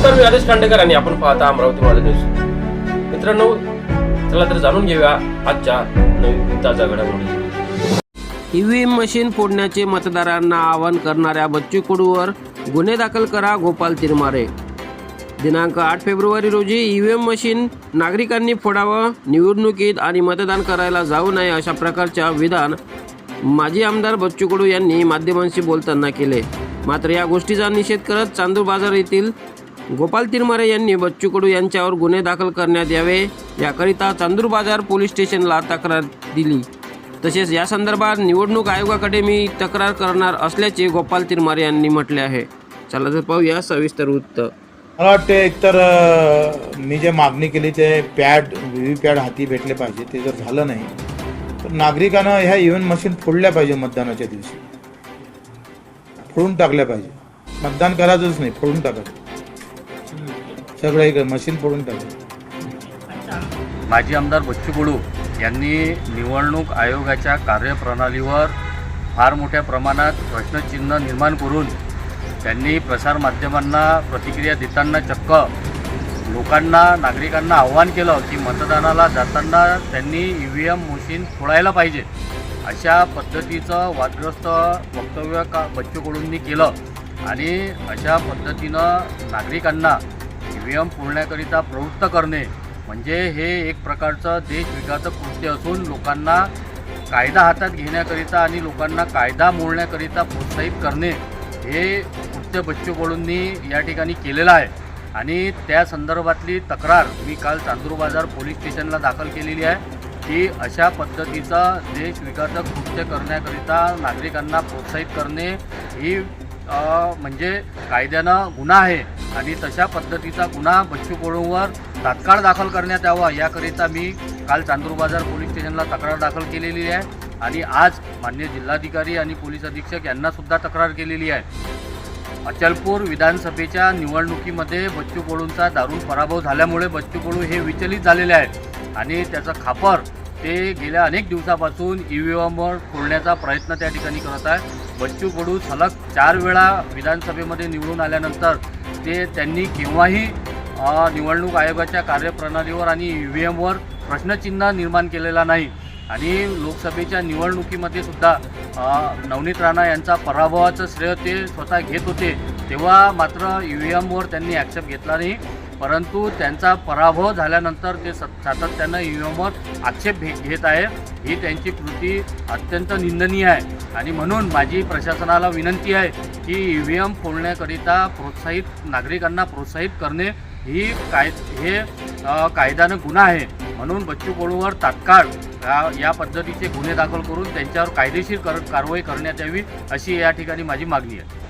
नमस्कार मी आदेश खांडेकर आणि आपण पाहता अमरावती माझा न्यूज मित्रांनो चला तर जाणून घेऊया आजच्या नवीन ताजा घडामोडी. ईव्हीएम मशीन फोडण्याचे मतदारांना आवाहन करणाऱ्या बच्चू कडूवर गुन्हे दाखल करा गोपाल तिरमारे. दिनांक आठ फेब्रुवारी रोजी ईव्हीएम मशीन नागरिकांनी फोडावं निवडणुकीत आणि मतदान करायला जाऊ नये अशा प्रकारच्या विधान माजी आमदार बच्चू कडू यांनी माध्यमांशी बोलताना केले. मात्र या गोष्टीचा निषेध करत चांदूर बाजार येथील गोपाल तिरमारे यांनी बच्चू कडू यांच्यावर गुन्हे दाखल करण्यात यावे याकरिता चांदूर बाजार पोलीस स्टेशनला तक्रार दिली. तसेच या संदर्भात निवडणूक आयोगाकडे मी तक्रार करणार असल्याचे गोपाल तिरमारे यांनी म्हटले आहे. चला तर पाहूया सविस्तर वृत्त. मला वाटते एकतर मी जे मागणी केली ते पॅड व्ही व्ही पॅड हाती भेटले पाहिजे ते जर झालं नाही तर नागरिकांना ह्या इव्हन मशीन फोडल्या पाहिजे मतदानाच्या दिवशी. फोडून टाकल्या पाहिजे. मतदान करायचंच नाही फोडून टाकायचं. सगळं एक मशीन फोडून टाकलं. माजी आमदार बच्चू कडू यांनी निवडणूक आयोगाच्या कार्यप्रणालीवर फार मोठ्या प्रमाणात प्रश्नचिन्ह निर्माण करून त्यांनी प्रसारमाध्यमांना प्रतिक्रिया देताना चक्क लोकांना नागरिकांना आव्हान केलं की मतदानाला जाताना त्यांनी ई व्ही एम मशीन फोडायला पाहिजे. अशा पद्धतीचं वादग्रस्त वक्तव्य का बच्चू कडूंनी केलं आणि अशा पद्धतीनं नागरिकांना नियम पुरण्याकरिता प्रवृत्त करणे म्हणजे हे एक प्रकारचं देशविघातक कृत्य असून लोकांना कायदा हातात घेण्याकरिता आणि लोकांना कायदा मोडण्याकरिता प्रोत्साहित करणे हे कृत्य बच्चू कडूंनी या ठिकाणी केलेलं आहे. आणि त्या संदर्भातली तक्रार मी काल चांदूर बाजार पोलीस स्टेशनला दाखल केलेली आहे की अशा पद्धतीचा देशविघातक कृत्य करण्याकरिता नागरिकांना प्रोत्साहित करणे ही म्हणजे कायद्यानं गुन्हा आहे. आणि तशा पद्धतीचा गुन्हा बच्चू कडूंवर तात्काळ दाखल करण्यात यावा याकरिता मी काल चांदूर बाजार पोलीस स्टेशनला तक्रार दाखल केलेली आहे आणि आज मान्य जिल्हाधिकारी आणि पोलीस अधीक्षक यांनासुद्धा तक्रार केलेली आहे. अचलपूर विधानसभेच्या निवडणुकीमध्ये बच्चू कोळूंचा दारुण पराभव झाल्यामुळे बच्चू कोळू हे विचलित झालेले आहेत आणि त्याचं खापर ते गेल्या अनेक दिवसापासून ई व्ही एमवर फोडण्याचा प्रयत्न त्या ठिकाणी करत आहे बच्चू कडू सलग चार वेळा विधानसभेमध्ये निवडून आल्यानंतर ते त्यांनी केव्हाही निवडणूक आयोगाच्या कार्यप्रणालीवर आणि ई व्ही एमवर प्रश्नचिन्ह निर्माण केलेला नाही. आणि लोकसभेच्या निवडणुकीमध्ये सुद्धा नवनीत राणा यांचा पराभवाचं श्रेय ते स्वतः घेत होते. तेव्हा मात्र ई व्ही एमवर त्यांनी ॲक्सेप्ट घेतला नाही. परंतु त्यांचा पराभव झाल्यानंतर ते सत सातत्यानं ई एमवर आक्षेप घे घेत आहे. ही त्यांची कृती अत्यंत निंदनीय आहे. आणि म्हणून माझी प्रशासनाला विनंती आहे की ई व्ही एम फोडण्याकरिता प्रोत्साहित नागरिकांना प्रोत्साहित करणे ही काय हे कायद्यानं गुन्हा आहे. म्हणून बच्चू कडूवर तात्काळ या- या पद्धतीचे गुन्हे दाखल करून त्यांच्यावर कायदेशीर कर कारवाई करण्यात यावी अशी या ठिकाणी माझी मागणी आहे.